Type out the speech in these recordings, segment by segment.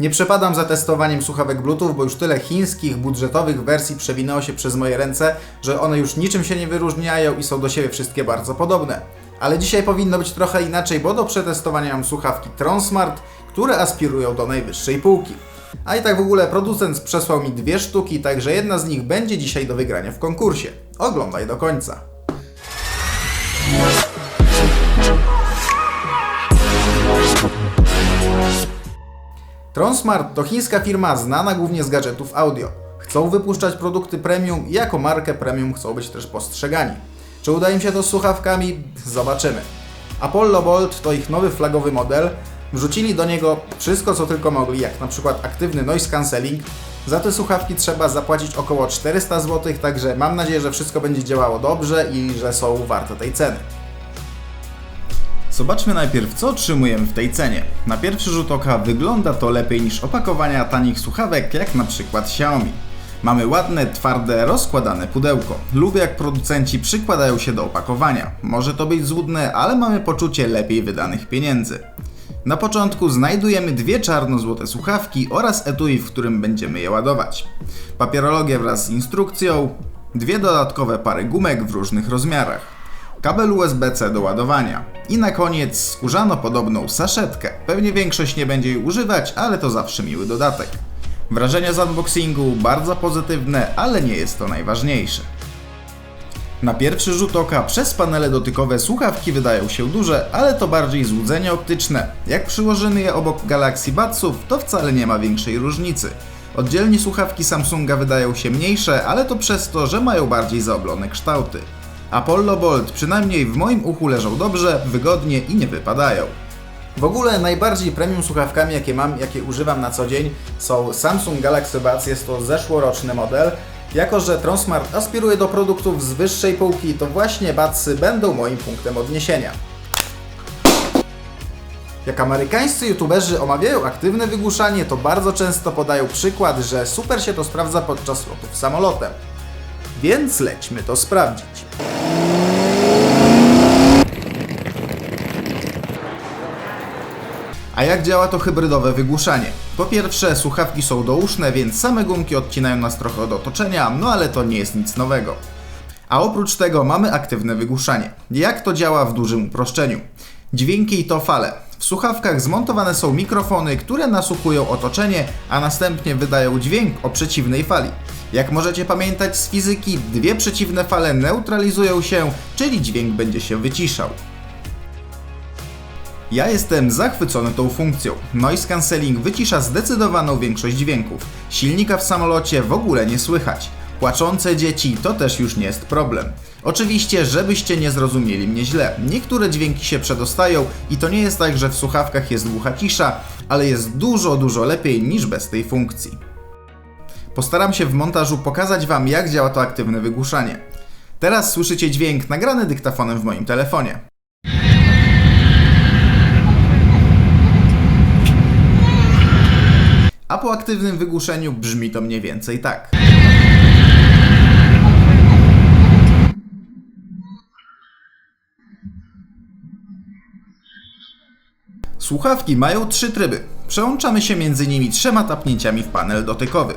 Nie przepadam za testowaniem słuchawek Bluetooth, bo już tyle chińskich, budżetowych wersji przewinęło się przez moje ręce, że one już niczym się nie wyróżniają i są do siebie wszystkie bardzo podobne. Ale dzisiaj powinno być trochę inaczej, bo do przetestowania mam słuchawki Tronsmart, które aspirują do najwyższej półki. A i tak w ogóle producent przesłał mi dwie sztuki, także jedna z nich będzie dzisiaj do wygrania w konkursie. Oglądaj do końca. Tronsmart to chińska firma znana głównie z gadżetów audio. Chcą wypuszczać produkty premium i jako markę premium chcą być też postrzegani. Czy uda im się to z słuchawkami? Zobaczymy. Apollo Bolt to ich nowy flagowy model. Wrzucili do niego wszystko co tylko mogli, jak na przykład aktywny noise cancelling. Za te słuchawki trzeba zapłacić około 400 zł, także mam nadzieję, że wszystko będzie działało dobrze i że są warte tej ceny. Zobaczmy najpierw, co otrzymujemy w tej cenie. Na pierwszy rzut oka wygląda to lepiej niż opakowania tanich słuchawek, jak na przykład Xiaomi. Mamy ładne, twarde, rozkładane pudełko. Lubię jak producenci przykładają się do opakowania. Może to być złudne, ale mamy poczucie lepiej wydanych pieniędzy. Na początku znajdujemy dwie czarno-złote słuchawki oraz etui, w którym będziemy je ładować. Papierologię wraz z instrukcją, dwie dodatkowe pary gumek w różnych rozmiarach kabel USB-C do ładowania i na koniec skórzano podobną saszetkę. Pewnie większość nie będzie jej używać, ale to zawsze miły dodatek. Wrażenia z unboxingu bardzo pozytywne, ale nie jest to najważniejsze. Na pierwszy rzut oka przez panele dotykowe słuchawki wydają się duże, ale to bardziej złudzenie optyczne. Jak przyłożymy je obok Galaxy Budsów, to wcale nie ma większej różnicy. Oddzielnie słuchawki Samsunga wydają się mniejsze, ale to przez to, że mają bardziej zaoblone kształty. Apollo Bolt przynajmniej w moim uchu leżą dobrze, wygodnie i nie wypadają. W ogóle najbardziej premium słuchawkami, jakie mam, jakie używam na co dzień, są Samsung Galaxy Buds, jest to zeszłoroczny model. Jako, że Tronsmart aspiruje do produktów z wyższej półki, to właśnie Budsy będą moim punktem odniesienia. Jak amerykańscy youtuberzy omawiają aktywne wygłuszanie, to bardzo często podają przykład, że super się to sprawdza podczas lotów samolotem. Więc lećmy to sprawdzić. A jak działa to hybrydowe wygłuszanie? Po pierwsze, słuchawki są douszne, więc same gumki odcinają nas trochę od otoczenia, no ale to nie jest nic nowego. A oprócz tego mamy aktywne wygłuszanie. Jak to działa w dużym uproszczeniu? Dźwięki to fale. W słuchawkach zmontowane są mikrofony, które nasłuchują otoczenie, a następnie wydają dźwięk o przeciwnej fali. Jak możecie pamiętać z fizyki, dwie przeciwne fale neutralizują się, czyli dźwięk będzie się wyciszał. Ja jestem zachwycony tą funkcją. Noise cancelling wycisza zdecydowaną większość dźwięków. Silnika w samolocie w ogóle nie słychać. Płaczące dzieci to też już nie jest problem. Oczywiście, żebyście nie zrozumieli mnie źle, niektóre dźwięki się przedostają i to nie jest tak, że w słuchawkach jest głucha cisza, ale jest dużo, dużo lepiej niż bez tej funkcji. Postaram się w montażu pokazać Wam, jak działa to aktywne wygłuszanie. Teraz słyszycie dźwięk nagrany dyktafonem w moim telefonie. A po aktywnym wygłuszeniu brzmi to mniej więcej tak. Słuchawki mają trzy tryby. Przełączamy się między nimi trzema tapnięciami w panel dotykowy.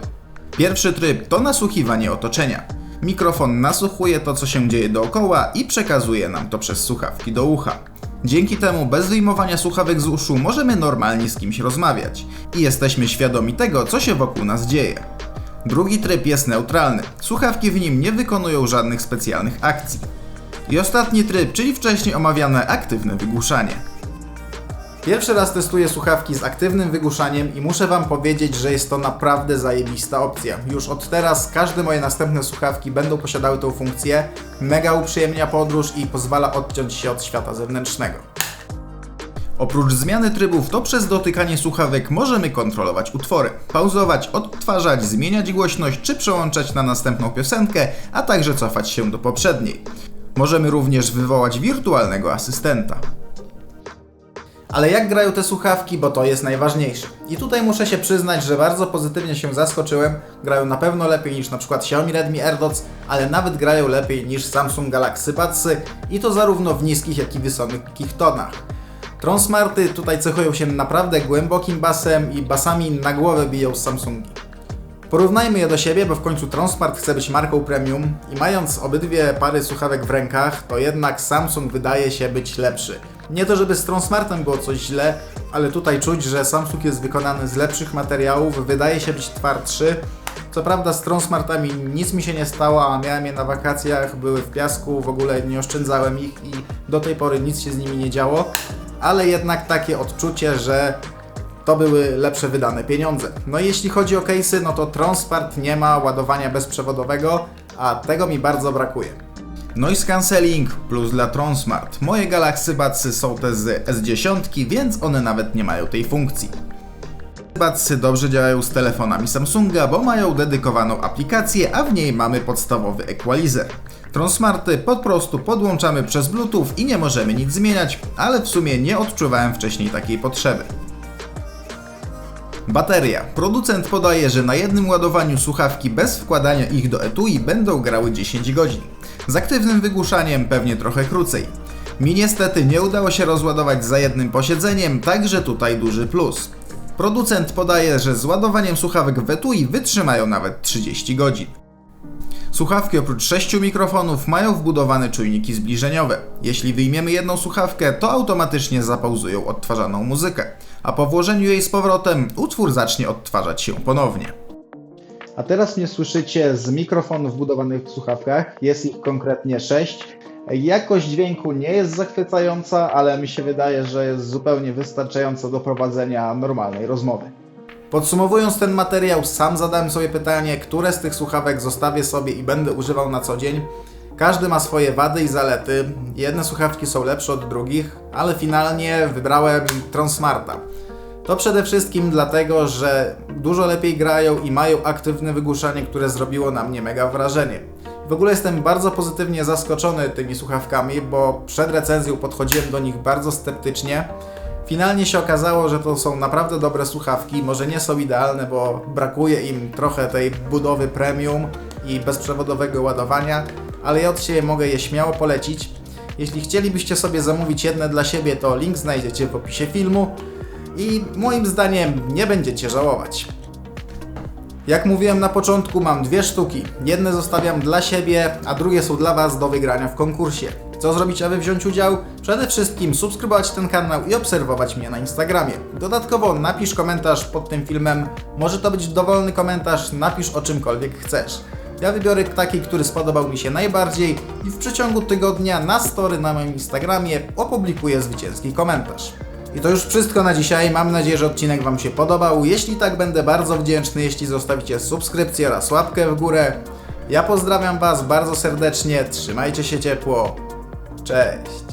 Pierwszy tryb to nasłuchiwanie otoczenia. Mikrofon nasłuchuje to, co się dzieje dookoła i przekazuje nam to przez słuchawki do ucha. Dzięki temu bez wyjmowania słuchawek z uszu możemy normalnie z kimś rozmawiać i jesteśmy świadomi tego, co się wokół nas dzieje. Drugi tryb jest neutralny. Słuchawki w nim nie wykonują żadnych specjalnych akcji. I ostatni tryb, czyli wcześniej omawiane aktywne wygłuszanie. Pierwszy raz testuję słuchawki z aktywnym wygłuszaniem i muszę Wam powiedzieć, że jest to naprawdę zajebista opcja. Już od teraz każde moje następne słuchawki będą posiadały tą funkcję, mega uprzyjemnia podróż i pozwala odciąć się od świata zewnętrznego. Oprócz zmiany trybów, to przez dotykanie słuchawek możemy kontrolować utwory, pauzować, odtwarzać, zmieniać głośność czy przełączać na następną piosenkę, a także cofać się do poprzedniej. Możemy również wywołać wirtualnego asystenta. Ale jak grają te słuchawki, bo to jest najważniejsze. I tutaj muszę się przyznać, że bardzo pozytywnie się zaskoczyłem. Grają na pewno lepiej niż na przykład Xiaomi Redmi AirDots, ale nawet grają lepiej niż Samsung Galaxy Budsy i to zarówno w niskich, jak i wysokich tonach. Tronsmarty tutaj cechują się naprawdę głębokim basem i basami na głowę biją z Samsungi. Porównajmy je do siebie, bo w końcu Tronsmart chce być marką premium i mając obydwie pary słuchawek w rękach, to jednak Samsung wydaje się być lepszy. Nie to, żeby z Tronsmartem było coś źle, ale tutaj czuć, że Samsung jest wykonany z lepszych materiałów, wydaje się być twardszy. Co prawda z Tronsmartami nic mi się nie stało, a miałem je na wakacjach, były w piasku, w ogóle nie oszczędzałem ich i do tej pory nic się z nimi nie działo, ale jednak takie odczucie, że to były lepsze wydane pieniądze. No i jeśli chodzi o case'y, no to Transpart nie ma ładowania bezprzewodowego, a tego mi bardzo brakuje. Noise cancelling plus dla Transmart. Moje Galaxy Budsy są te z S10, więc one nawet nie mają tej funkcji. Budsy dobrze działają z telefonami Samsunga, bo mają dedykowaną aplikację, a w niej mamy podstawowy equalizer. Transmarty po prostu podłączamy przez Bluetooth i nie możemy nic zmieniać, ale w sumie nie odczuwałem wcześniej takiej potrzeby. Bateria. Producent podaje, że na jednym ładowaniu słuchawki bez wkładania ich do etui będą grały 10 godzin. Z aktywnym wygłuszaniem pewnie trochę krócej. Mi niestety nie udało się rozładować za jednym posiedzeniem, także tutaj duży plus. Producent podaje, że z ładowaniem słuchawek w etui wytrzymają nawet 30 godzin. Słuchawki oprócz 6 mikrofonów mają wbudowane czujniki zbliżeniowe. Jeśli wyjmiemy jedną słuchawkę, to automatycznie zapauzują odtwarzaną muzykę, a po włożeniu jej z powrotem utwór zacznie odtwarzać się ponownie. A teraz mnie słyszycie z mikrofonów wbudowanych w słuchawkach. Jest ich konkretnie 6. Jakość dźwięku nie jest zachwycająca, ale mi się wydaje, że jest zupełnie wystarczająca do prowadzenia normalnej rozmowy. Podsumowując ten materiał, sam zadałem sobie pytanie, które z tych słuchawek zostawię sobie i będę używał na co dzień. Każdy ma swoje wady i zalety. Jedne słuchawki są lepsze od drugich, ale finalnie wybrałem Transmarta. To przede wszystkim dlatego, że dużo lepiej grają i mają aktywne wygłuszanie, które zrobiło na mnie mega wrażenie. W ogóle jestem bardzo pozytywnie zaskoczony tymi słuchawkami, bo przed recenzją podchodziłem do nich bardzo sceptycznie. Finalnie się okazało, że to są naprawdę dobre słuchawki. Może nie są idealne, bo brakuje im trochę tej budowy premium i bezprzewodowego ładowania, ale ja od siebie mogę je śmiało polecić. Jeśli chcielibyście sobie zamówić jedne dla siebie, to link znajdziecie w opisie filmu i moim zdaniem nie będziecie żałować. Jak mówiłem na początku, mam dwie sztuki. Jedne zostawiam dla siebie, a drugie są dla Was do wygrania w konkursie. Co zrobić, aby wziąć udział? Przede wszystkim subskrybować ten kanał i obserwować mnie na Instagramie. Dodatkowo napisz komentarz pod tym filmem. Może to być dowolny komentarz, napisz o czymkolwiek chcesz. Ja wybiorę taki, który spodobał mi się najbardziej i w przeciągu tygodnia na story na moim Instagramie opublikuję zwycięski komentarz. I to już wszystko na dzisiaj. Mam nadzieję, że odcinek Wam się podobał. Jeśli tak, będę bardzo wdzięczny, jeśli zostawicie subskrypcję oraz łapkę w górę. Ja pozdrawiam Was bardzo serdecznie, trzymajcie się ciepło. Cześć!